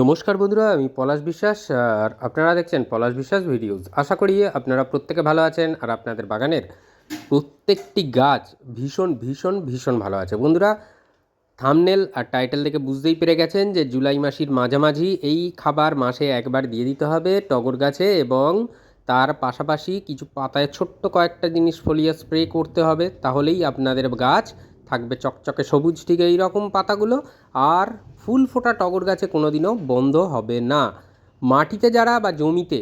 নমস্কার বন্ধুরা, আমি পলাশ বিশ্বাস, আর আপনারা দেখছেন পলাশ বিশ্বাস ভিডিওস। আশা করি আপনারা প্রত্যেকে ভালো আছেন আর আপনাদের বাগানের প্রত্যেকটি গাছ ভীষণ ভীষণ ভীষণ ভালো আছে। বন্ধুরা, থামনেল আর টাইটেল থেকে বুঝতেই পেরে গেছেন যে জুলাই মাসির মাঝামাঝি এই খাবার মাসে একবার দিয়ে দিতে হবে টগর গাছে এবং তার পাশাপাশি কিছু পাতায় ছোট্ট কয়েকটা জিনিস ফলিয়ে স্প্রে করতে হবে। তাহলেই আপনাদের গাছ থাকবে চকচকে সবুজ, ঠিক এই রকম পাতাগুলো। আর ফুল ফোটা টগর গাছে কোনোদিনও বন্ধ হবে না। মাটিতে যারা বা জমিতে,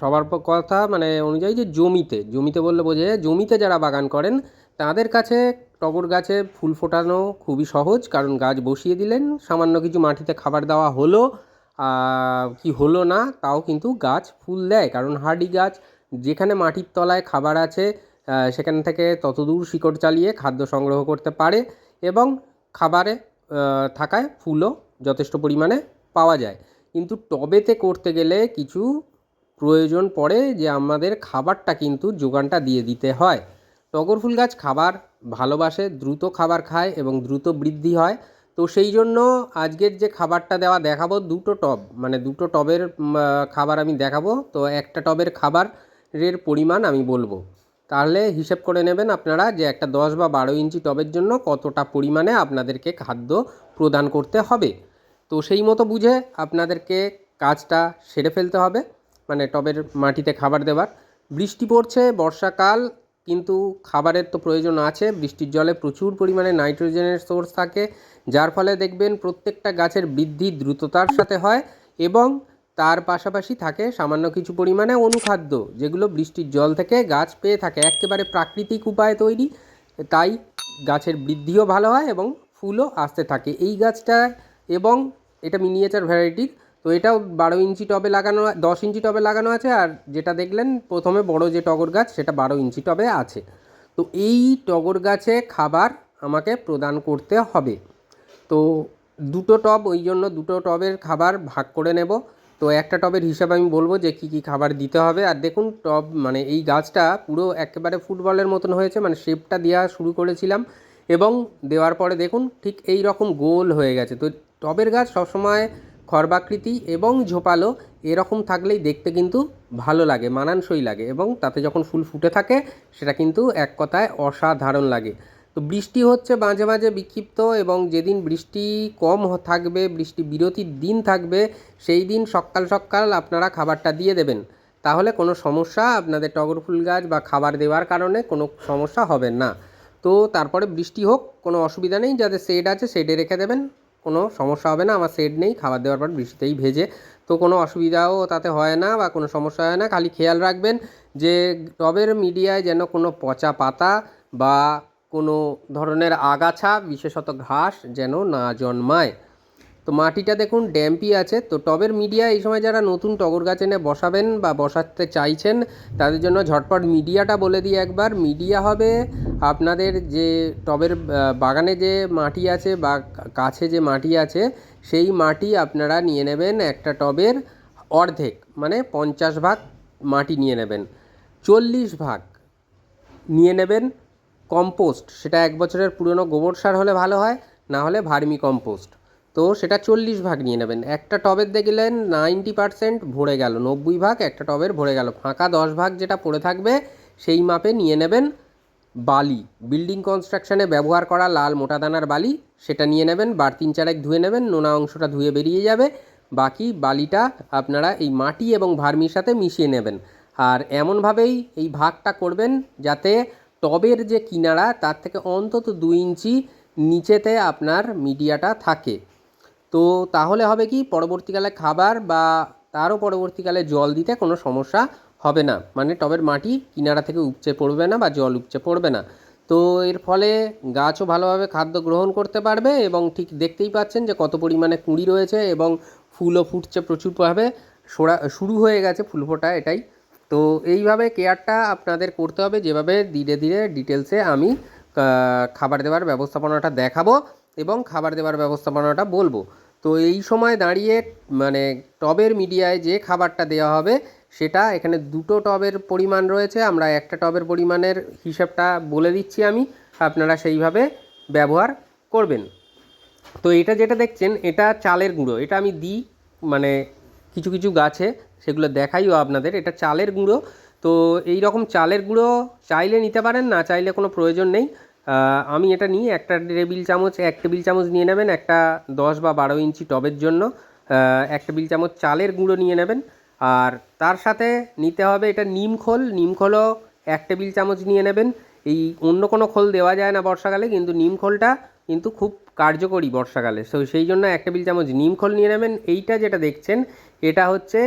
সবার কথা মানে অনুযায়ী যে জমিতে জমিতে বললে বোঝে জমিতে যারা বাগান করেন, তাদের কাছে টগর গাছে ফুল ফোটানো খুবই সহজ। কারণ গাছ বসিয়ে দিলেন, সামান্য কিছু মাটিতে খাবার দেওয়া হলো কি হলো না, তাও কিন্তু গাছ ফুল দেয়। কারণ হার্ডি গাছ, যেখানে মাটির তলায় খাবার আছে সেখান থেকে ততদূর শিকড় চালিয়ে খাদ্য সংগ্রহ করতে পারে এবং খাবারে থাকায় ফুলও যথেষ্ট পরিমাণে পাওয়া যায়। কিন্তু টবেতে করতে গেলে কিছু প্রয়োজন পড়ে যে আমাদের খাবারটা কিন্তু যোগানটা দিয়ে দিতে হয়। টগর ফুল গাছ খাবার ভালোবাসে, দ্রুত খাবার খায় এবং দ্রুত বৃদ্ধি হয়। তো সেই জন্য আজকের যে খাবারটা দেওয়া দেখাবো দুটো টব মানে দুটো টবের খাবার আমি দেখাবো। তো একটা টবের খাবারের পরিমাণ আমি বলব। তাহলে হিসেব করে নেবেন আপনারা যে একটা দশ বা বারো ইঞ্চি টবের জন্য কতটা পরিমাণে আপনাদেরকে খাদ্য প্রদান করতে হবে। তো সেই মতো বুঝে আপনাদেরকে কাজটা সেরে ফেলতে হবে মানে টবের মাটিতে খাবার দেওয়ার। বৃষ্টি পড়ছে, বর্ষাকাল, কিন্তু খাবারের তো প্রয়োজন আছে। বৃষ্টির জলে প্রচুর পরিমাণে নাইট্রোজেনের সোর্স থাকে, যার ফলে দেখবেন প্রত্যেকটা গাছের বৃদ্ধি দ্রুততার সাথে হয় এবং তার পাশাপাশি থাকে সামান্য কিছু পরিমাণে অনুখাদ্য, যেগুলো বৃষ্টির জল থেকে গাছ পেয়ে থাকে। একেবারে প্রাকৃতিক উপায়ে তৈরি, তাই গাছের বৃদ্ধিও ভালো হয় এবং ফুলও আসতে থাকে। এই গাছটা এবং এটা মিনিয়েচার ভ্যারাইটির তো এটাও বারো ইঞ্চি টবে লাগানো, দশ ইঞ্চি টবে লাগানো আছে, আর যেটা দেখলেন প্রথমে বড় যে টগর গাছ, সেটা বারো ইঞ্চি টবে আছে। তো এই টগর গাছে খাবার আমাকে প্রদান করতে হবে। তো দুটো টব, ওই জন্য দুটো টবের খাবার ভাগ করে নেব। তো একটা টবের হিসাব আমি বলব যে কী কী খাবার দিতে হবে। আর দেখুন টব মানে এই গাছটা পুরো একেবারে ফুটবলের মতন হয়েছে মানে শেপটা দেওয়া শুরু করেছিলাম এবং দেওয়ার পরে দেখুন ঠিক এই রকম গোল হয়ে গেছে। তো টবের গাছ সবসময় খর্বাকৃতি এবং ঝোপালো এরকম থাকলেই দেখতে কিন্তু ভালো লাগে, মানানসই লাগে এবং তাতে যখন ফুল ফুটে থাকে সেটা কিন্তু এক কথায় অসাধারণ লাগে। তো বৃষ্টি হচ্ছে মাঝে মাঝে বিক্ষিপ্ত এবং যেদিন বৃষ্টি কম থাকবে, বৃষ্টি বিরতির দিন থাকবে, সেই দিন সকাল সকাল আপনারা খাবারটা দিয়ে দেবেন। তাহলে কোনো সমস্যা আপনাদের টগর ফুল গাছ বা খাবার দেওয়ার কারণে কোনো সমস্যা হবে না। তো তারপরে বৃষ্টি হোক, কোনো অসুবিধা নেই, যাদের শেড আছে শেডে রেখে দেবেন। কোনো সমস্যা হবে না, আমার শেড নেই, খাবার দেওয়ার পর বৃষ্টিতেই ভেজে। তো কোনো অসুবিধাও তাতে হয় না বা কোনো সমস্যা হয় না, খালি খেয়াল রাখবেন যে টবের মিডিয়ায় যেন কোনো পচা পাতা বা কোনো ধরনের আগাছা, বিশেষত ঘাস, যেন না জন্মায়। তো মাটিটা দেখুন ড্যাম্পি আছে। তো টবের মিডিয়া এই সময় যারা নতুন টগর গাছ এনে বসাবেন বা বসাতে চাইছেন, তাদের জন্য ঝটপট মিডিয়াটা বলে দিই একবার। মিডিয়া হবে আপনাদের যে টবের বাগানে যে মাটি আছে বা কাছে যে মাটি আছে, সেই মাটি আপনারা নিয়ে নেবেন একটা টবের অর্ধেক মানে পঞ্চাশ ভাগ মাটি নিয়ে নেবেন। চল্লিশ ভাগ নিয়ে নেবেন। কম্পোস্ট, সেটা এক বছরের পুরনো গোবর সার হলে ভালো হয়, না হলে ভার্মি কম্পোস্ট। তো সেটা চল্লিশ ভাগ নিয়ে নেবেন। একটা টবের দেখলেন নাইনটি পার্সেন্ট ভরে গেল, নব্বই ভাগ একটা টবের ভরে গেল। ফাঁকা দশ ভাগ যেটা পড়ে থাকবে, সেই মাপে নিয়ে নেবেন বালি। বিল্ডিং কনস্ট্রাকশনে ব্যবহার করা লাল মোটা দানার বালি, সেটা নিয়ে নেবেন, বার তিন চারেক ধুয়ে নেবেন, নোনা অংশটা ধুয়ে বেরিয়ে যাবে। বাকি বালিটা আপনারা এই মাটি এবং ভার্মির সাথে মিশিয়ে নেবেন। আর এমনভাবেই এই ভাগটা করবেন যাতে টবের যে কিনারা, তার থেকে অন্তত দু ইঞ্চি নিচেতে আপনার মিডিয়াটা থাকে। তো তাহলে হবে কি, পরবর্তীকালে খাবার বা তারও পরবর্তীকালে জল দিতে কোনো সমস্যা হবে না। মানে টবের মাটি কিনারা থেকে উপচে পড়বে না বা জল উপচে পড়বে না। তো এর ফলে গাছও ভালোভাবে খাদ্য গ্রহণ করতে পারবে এবং ঠিক দেখতেই পাচ্ছেন যে কত পরিমাণে কুঁড়ি রয়েছে এবং ফুলও ফুটছে প্রচুরভাবে। সোড়া, শুরু হয়ে গেছে ফুল ফোটা, এটাই তো এইভাবে কেয়ারটা আপনাদের করতে হবে। যেভাবে ধীরে ধীরে ডিটেলসে আমি খাবার দেওয়ার ব্যবস্থাপনাটা দেখাবো এবং খাবার দেওয়ার ব্যবস্থাপনাটা বলব। তো এই সময় দাঁড়িয়ে মানে টবের মিডিয়ায় যে খাবারটা দেওয়া হবে, সেটা এখানে দুটো টবের পরিমাণ রয়েছে। আমরা একটা টবের পরিমাণের হিসাবটা বলে দিচ্ছি আমি, আপনারা সেইভাবে ব্যবহার করবেন। তো এটা যেটা দেখছেন, এটা চালের গুঁড়ো। এটা আমি দিই মানে কিছু কিছু গাছে সেগুলো দেখাইও আপনাদের। এটা চালের গুঁড়ো। তো এই রকম চালের গুঁড়ো চাইলে নিতে পারেন, না চাইলে কোনো প্রয়োজন নেই। আমি এটা নিই একটা টেবিল চামচ, এক টেবিল চামচ নিয়ে নেবেন, একটা দশ বা বারো ইঞ্চি টবের জন্য। এক টেবিল চামচ চালের গুঁড়ো নিয়ে নেবেন। আর তার সাথে নিতে হবে এটা নিম খোল। নিম খোলও এক টেবিল চামচ নিয়ে নেবেন। এই অন্য কোনো খোল দেওয়া যায় না বর্ষাকালে, কিন্তু নিম খোলটা কিন্তু খুব কার্যকরী বর্ষাকালে। তো সেই জন্য এক টেবিল চামচ নিম খোল নিয়ে নেবেন। এইটা যেটা দেখছেন, এটা হচ্ছে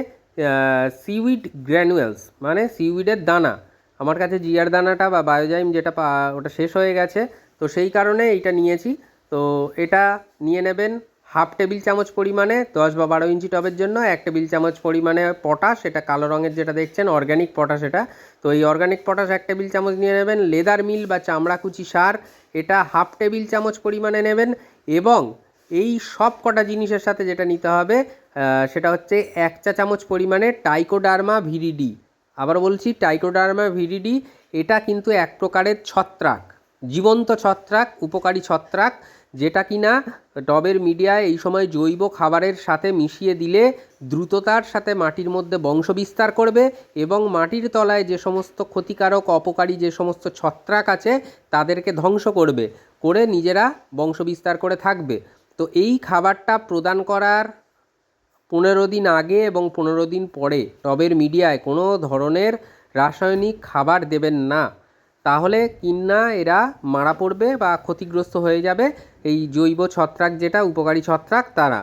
সিউইড গ্র্যানুয়েলস মানে সিউইডের দানা। আমার কাছে জিয়ার দানাটা বা বায়োজাইম যেটা পা- ওটা শেষ হয়ে গেছে, তো সেই কারণে এইটা নিয়েছি। তো এটা নিয়ে নেবেন হাফ টেবিল চামচ পরিমাণে দশ বা বারো ইঞ্চি টবের জন্য, এক টেবিল চামচ পরিমাণে পটাশ, এটা কালো রঙের যেটা দেখছেন অর্গ্যানিক পটাশ এটা। তো এই অর্গ্যানিক পটাশ এক টেবিল চামচ নিয়ে নেবেন লেদার মিল বা চামড়াকুচি সার, এটা হাফ টেবিল চামচ পরিমাণে নেবেন এবং এই সব কটা জিনিসের সাথে যেটা নিতে হবে সেটা হচ্ছে এক চা চামচ পরিমাণে টাইকোডার্মা ভিরিডি। আবার বলছি টাইকোডার্মা ভিরিডি, এটা কিন্তু এক প্রকারের ছত্রাক, জীবন্ত ছত্রাক, উপকারী ছত্রাক, যেটা কিনা টবের মিডিয়ায় এই সময় জৈব খাবারের সাথে মিশিয়ে দিলে দ্রুততার সাথে মাটির মধ্যে বংশবিস্তার করবে এবং মাটির তলায় যে সমস্ত ক্ষতিকারক, অপকারী যে সমস্ত ছত্রাক আছে, তাদেরকে ধ্বংস করবে, করে নিজেরা বংশবিস্তার করে থাকবে। তো এই খাবারটা প্রদান করার পনেরো দিন আগে এবং পনেরো দিন পরে। টবের মিডিয়ায় কোনো ধরনের রাসায়নিক খাবার দেবেন না। তাহলে কিন্না এরা মারা পড়বে বা ক্ষতিগ্রস্ত হয়ে যাবে এই জৈব ছত্রাক যেটা, উপকারী ছত্রাক তারা।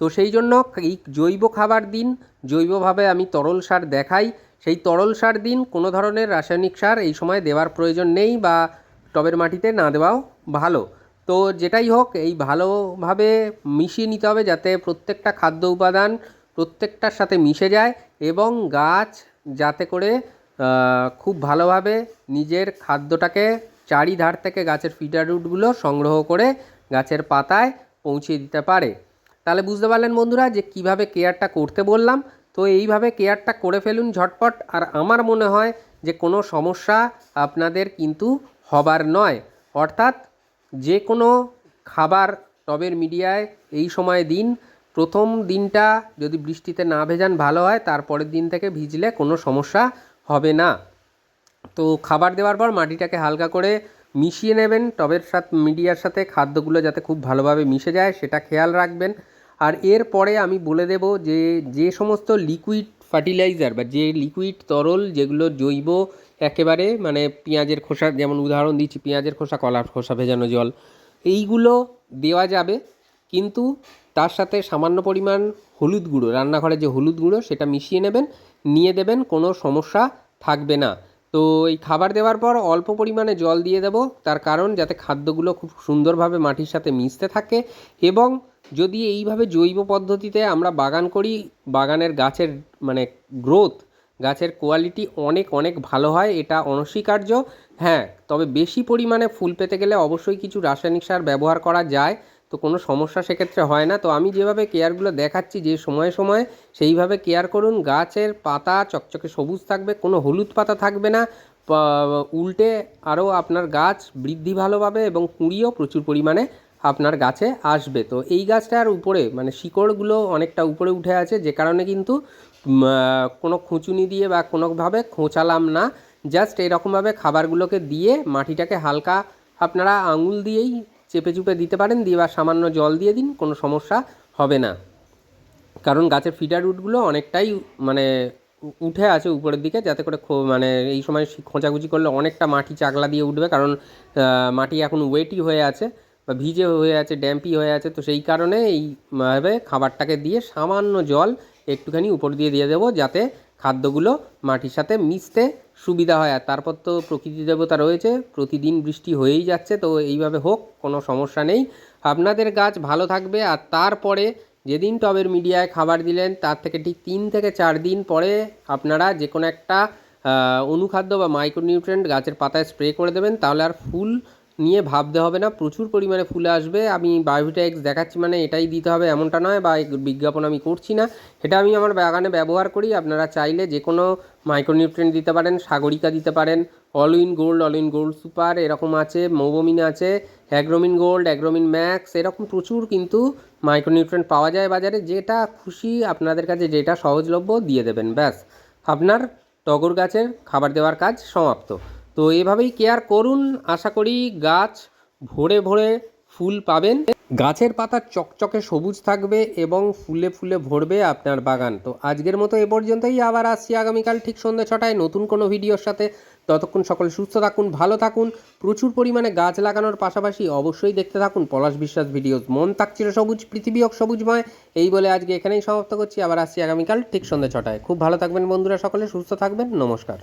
তো সেই জন্য এই জৈব খাবার দিন, জৈবভাবে আমি তরল সার দেখাই। সেই তরল সার দিন কোনো ধরনের রাসায়নিক সার এই সময় দেওয়ার প্রয়োজন নেই বা টবের মাটিতে না দেওয়াও ভালো। তো যেটাই হোক, এই ভালোভাবে মিশিয়ে নিতে হবে যাতে প্রত্যেকটা খাদ্য উপাদান প্রত্যেকটার সাথে মিশে যায় এবং গাছ যাতে করে খুব ভালোভাবে নিজের খাদ্যটাকে চারিধার থেকে গাছের ফিডার রুটগুলো সংগ্রহ করে গাছের পাতায় পৌঁছে দিতে পারে। তাহলে বুঝতে পারলেন বন্ধুরা যে কীভাবে কেয়ারটা করতে বললাম? তো এইভাবে কেয়ারটা করে ফেলুন ঝটপট। আর আমার মনে হয় যে কোনো সমস্যা আপনাদের কিন্তু হবার নয়। অর্থাৎ যে কোনো খাবার টবের মিডিয়ায় এই সময় দিন। প্রথম দিনটা যদি বৃষ্টিতে না ভেজান ভালো হয় তারপরের দিন থেকে ভিজলে কোনো সমস্যা হবে না। তো খাবার দেওয়ার পর মাটিটাকে হালকা করে মিশিয়ে নেবেন। টবের সাথে, মিডিয়ার সাথে খাদ্যগুলো যাতে খুব ভালোভাবে মিশে যায়, সেটা খেয়াল রাখবেন। আর এরপরে আমি বলে দেব যে যে সমস্ত লিকুইড ফার্টিলাইজার বা যে লিকুইড তরল যেগুলো জৈব একেবারে মানে পেঁয়াজের খোসা, যেমন উদাহরণ দিচ্ছি, পেঁয়াজের খোসা, কলার খোসা, ভেজানো জল, এইগুলো দেওয়া যাবে। কিন্তু তার সাথে সামান্য পরিমাণ হলুদ গুঁড়ো, রান্নাঘরে যে হলুদ গুঁড়ো সেটা মিশিয়ে নেবেন, নিয়ে দেবেন, কোনো সমস্যা থাকবে না। তো এই খাবার দেওয়ার পর অল্প পরিমাণে জল দিয়ে দেবো, তার কারণ যাতে খাদ্যগুলো খুব সুন্দরভাবে মাটির সাথে মিশতে থাকে এবং যদি এইভাবে জৈব পদ্ধতিতে আমরা বাগান করি, বাগানের গাছের মানে গ্রোথ গাছের কোয়ালিটি অনেক অনেক ভালো হয়, এটা অনস্বীকার্য। হ্যাঁ তবে বেশি পরিমাণে ফুল পেতে গেলে অবশ্যই কিছু রাসায়নিক সার ব্যবহার করা যায়, তো কোনো সমস্যা সেক্ষেত্রে হয় না। তো আমি যেভাবে কেয়ারগুলো দেখাচ্ছি, যে সময়ে সময়ে সেইভাবে কেয়ার করুন। গাছের পাতা চকচকে সবুজ থাকবে, কোনো হলুদ পাতা থাকবে না। উল্টে আরও আপনার গাছ বৃদ্ধি ভালো পাবে এবং কুঁড়িও প্রচুর পরিমাণে আপনার গাছে আসবে। তো এই গাছটার উপরে মানে শিকড়গুলো অনেকটা উপরে উঠে আছে, যে কারণে কিন্তু কোনো খুঁচুনি দিয়ে বা কোনোভাবে খোঁচালাম না। জাস্ট এরকমভাবে খাবারগুলোকে দিয়ে মাটিটাকে হালকা আপনারা আঙুল দিয়েই চেপে চুপে দিতে পারেন, দিয়ে বা সামান্য জল দিয়ে দিন, কোনো সমস্যা হবে না। কারণ গাছের ফিডার রুটগুলো অনেকটাই মানে উঠে আছে উপরের দিকে, যাতে করে মানে এই সময় খোঁচাখুচি করলে অনেকটা মাটি চাকলা দিয়ে উঠবে, কারণ মাটি এখন ওয়েটই হয়ে আছে। বা ভিজে হয়ে আছে, ড্যাম্পি হয়ে আছে, তো সেই কারণে এইভাবে খাবারটাকে দিয়ে সামান্য জল একটুখানি উপর দিয়ে দিয়ে দেবো যাতে খাদ্যগুলো মাটির সাথে মিশতে সুবিধা হয়। আর তারপর তো প্রকৃতি দেবতা রয়েছে, প্রতিদিন বৃষ্টি হয়েই যাচ্ছে, তো এইভাবে হোক, কোনো সমস্যা নেই। আপনাদের গাছ ভালো থাকবে, আর তারপরে যেদিন টবের মিডিয়ায় খাবার দিলেন, তার থেকে ঠিক তিন থেকে চার দিন পরে আপনারা যে কোনো একটা অনুখাদ্য বা মাইক্রোনিউট্রেন্ট গাছের পাতায় স্প্রে করে দেবেন, তাহলে আর ফুল নিয়ে ভাবতে হবে না, প্রচুর পরিমাণে ফুলে আসবে। আমি বায়োভিটা এক্স দেখাচ্ছি মানে এটাই দিতে হবে এমনটা নয় বা বিজ্ঞাপন আমি করছি না। এটা আমি আমার বাগানে ব্যবহার করি, আপনারা চাইলে যে কোনো মাইক্রোনিউট্রেন্ট দিতে পারেন, সাগরিকা দিতে পারেন, all in gold, all in gold super এরকম আছে, মৌবমিন আছে, অ্যাগ্রোমিন গোল্ড, অ্যাগ্রোমিন ম্যাক্স, এরকম প্রচুর কিন্তু মাইক্রোনিউট্রেন্ট পাওয়া যায় বাজারে, যেটা খুশি আপনাদের কাছে যেটা সহজলভ্য দিয়ে দেবেন, ব্যাস। আপনার টগর গাছের খাবার দেওয়ার কাজ সমাপ্ত। তো এভাবেই কেয়ার করুন। আশা করি গাছ ভরে ভরে ফুল পাবেন। গাছের পাতা চকচকে সবুজ থাকবে এবং ফুলে ফুলে ভরবে আপনার বাগান। তো আজকের মতো এ পর্যন্তই। আবার আসছি আগামীকাল ঠিক সন্ধ্যে ছটায় নতুন কোনো ভিডিওর সাথে। ততক্ষণ সকলে সুস্থ থাকুন, ভালো থাকুন। প্রচুর পরিমাণে গাছ লাগানোর পাশাপাশি অবশ্যই দেখতে থাকুন পলাশ বিশ্বাস ভিডিওস। মন তাকছিল সবুজ, পৃথিবী হোক সবুজময় এই বলে আজকে এখানেই সমাপ্ত করছি। আবার আসছি আগামীকাল ঠিক সন্ধ্যে ছটায়। খুব ভালো থাকবেন বন্ধুরা সকলে, সুস্থ থাকবেন। নমস্কার।